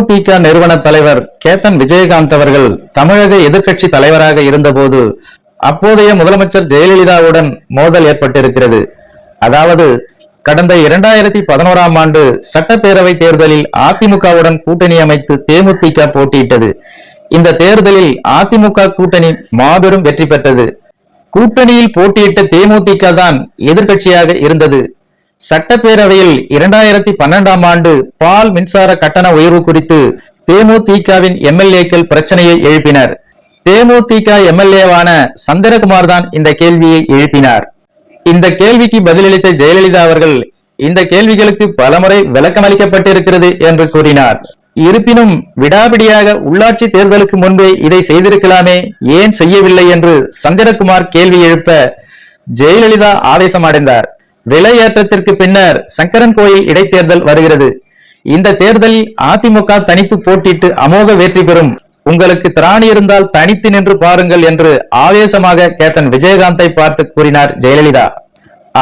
தேமுதிக நிறுவன தலைவர் கேத்தன் விஜயகாந்த் அவர்கள் தமிழக எதிர்கட்சி தலைவராக இருந்தபோது அப்போதைய முதலமைச்சர் ஜெயலலிதாவுடன் மோதல் ஏற்பட்டிருக்கிறது. அதாவது கடந்த இரண்டாயிரத்தி பதினோராம் ஆண்டு சட்டப்பேரவை தேர்தலில் அதிமுகவுடன் கூட்டணி அமைத்து தேமுதிக போட்டியிட்டது. இந்த தேர்தலில் அதிமுக கூட்டணி மாபெரும் வெற்றி பெற்றது. கூட்டணியில் போட்டியிட்ட தேமுதிக தான் எதிர்கட்சியாக இருந்தது. சட்டப்பேரவையில் இரண்டாயிரத்தி பன்னெண்டாம் ஆண்டு பால் மின்சார கட்டண உயர்வு குறித்து தேமுதிகவின் எம்எல்ஏக்கள் பிரச்சனையை எழுப்பினர். தேமுதிக எம்எல்ஏவான சந்திரகுமார் தான் இந்த கேள்வியை எழுப்பினார். இந்த கேள்விக்கு பதிலளித்த ஜெயலலிதா அவர்கள் இந்த கேள்விகளுக்கு பலமுறை விளக்கமளிக்கப்பட்டிருக்கிறது என்று கூறினார். இருப்பினும் விடாபிடியாக உள்ளாட்சி தேர்தலுக்கு முன்பே இதை செய்திருக்கலாமே ஏன் செய்யவில்லை என்று சந்திரகுமார் கேள்வி எழுப்ப ஜெயலலிதா ஆவேசமடைந்தார் விலை ஏற்றத்திற்கு பின்னர் சங்கரன் கோயில் இடைத்தேர்தல் வருகிறது. இந்த தேர்தலில் அதிமுக தனித்து போட்டிட்டு அமோக வெற்றி பெறும். உங்களுக்கு திராணி இருந்தால் தனித்து நின்று பாருங்கள் என்று ஆவேசமாக கேத்தன் விஜயகாந்தை பார்த்து கூறினார் ஜெயலலிதா.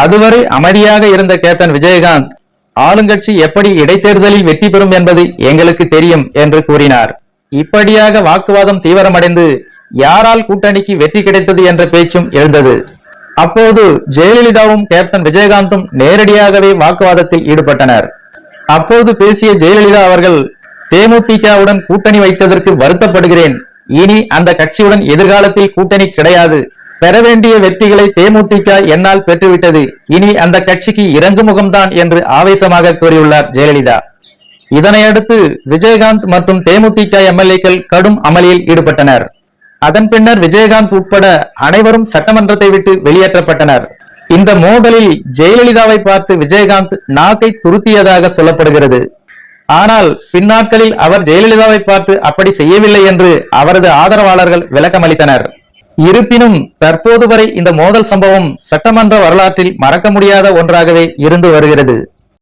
அதுவரை அமைதியாக இருந்த கேத்தன் விஜயகாந்த் ஆளுங்கட்சி எப்படி இடைத்தேர்தலில் வெற்றி பெறும் என்பது எங்களுக்கு தெரியும் என்று கூறினார். இப்படியாக வாக்குவாதம் தீவிரமடைந்து யாரால் கூட்டணிக்கு வெற்றி கிடைத்தது என்ற பேச்சும் எழுந்தது. அப்போது ஜெயலலிதாவும் கேப்டன் விஜயகாந்தும் நேரடியாகவே வாக்குவாதத்தில் ஈடுபட்டனர். அப்போது பேசிய ஜெயலலிதா அவர்கள் தேமுதிகவுடன் கூட்டணி வைத்ததற்கு வருத்தப்படுகிறேன். இனி அந்த கட்சியுடன் எதிர்காலத்தில் கூட்டணி கிடையாது. பெற வேண்டிய வெற்றிகளை தேமுதிக என்னால் பெற்றுவிட்டது. இனி அந்த கட்சிக்கு இறங்கு முகம்தான் என்று ஆவேசமாக கூறியுள்ளார் ஜெயலலிதா. இதனையடுத்து விஜயகாந்த் மற்றும் தேமுதிக எம்எல்ஏக்கள் கடும் அமளியில் ஈடுபட்டனர். அதன் பின்னர் விஜயகாந்த் உட்பட அனைவரும் சட்டமன்றத்தை விட்டு வெளியேற்றப்பட்டனர். இந்த மோதலில் ஜெயலலிதாவை பார்த்து விஜயகாந்த் நாக்கை துருத்தியதாக சொல்லப்படுகிறது. ஆனால் பின்னாட்களில் அவர் ஜெயலலிதாவை பார்த்து அப்படி செய்யவில்லை என்று அவரது ஆதரவாளர்கள் விளக்கமளித்தனர். இருப்பினும் தற்போது வரை இந்த மோதல் சம்பவம் சட்டமன்ற வரலாற்றில் மறக்க முடியாத ஒன்றாகவே இருந்து வருகிறது.